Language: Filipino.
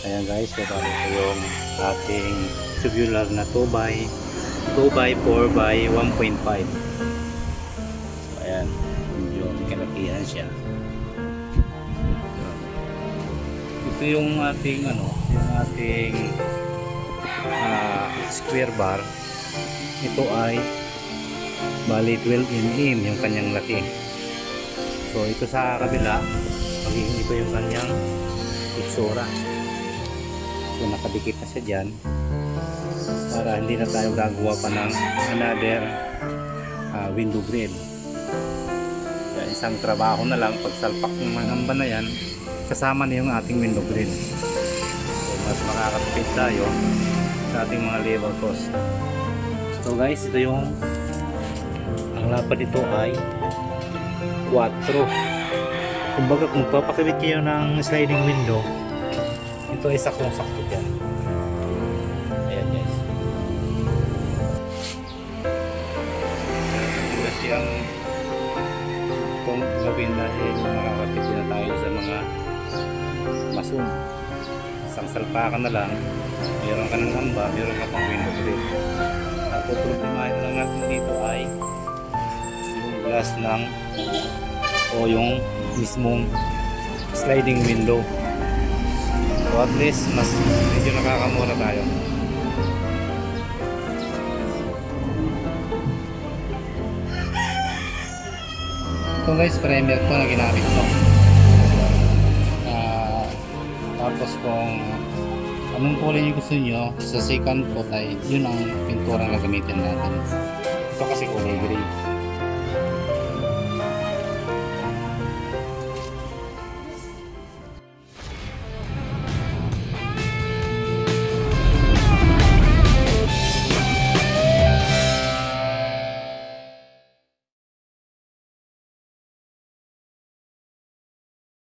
Ayan guys, so bali ito yung ating tubular na 2 by 2 by 4 by 1.5. So ayan, medyo kalakihan siya. Ito yung ating ano, yung ating ah, square bar. Ito ay bali 12 mm yung kanyang laki. So ito sa kabila, magiging ito yung kanyang itsura. So nakadikit na siya dyan para hindi na tayo gagawa pa ng another ah, window grill. Kaya isang trabaho na lang pagsalpak ng manamba na yan kasama na yung ating window grill. So mas makakatipid tayo sa ating mga labor cost. So guys, ito yung ang lapad nito ay 4. Kumbaga kung papakabit kayo ng sliding window, ito ay saktong-sakto dyan. Ayan guys. Kasi ang kung gawin dahil makakatipid na tayo sa mga masun. Isang salpakan na lang, meron ka ng hamba, meron ka pang window grill. At problemahin lang natin dito ay yung glass ng o yung mismong sliding window. So at least mas medyo nakakamura tayo. Ito guys, primer ko na ginamit ko. Ah, tapos kung anong kulay yung gusto nyo, sa second coat ay yun ang pintura na gamitin natin. Ito kasi kulay gray.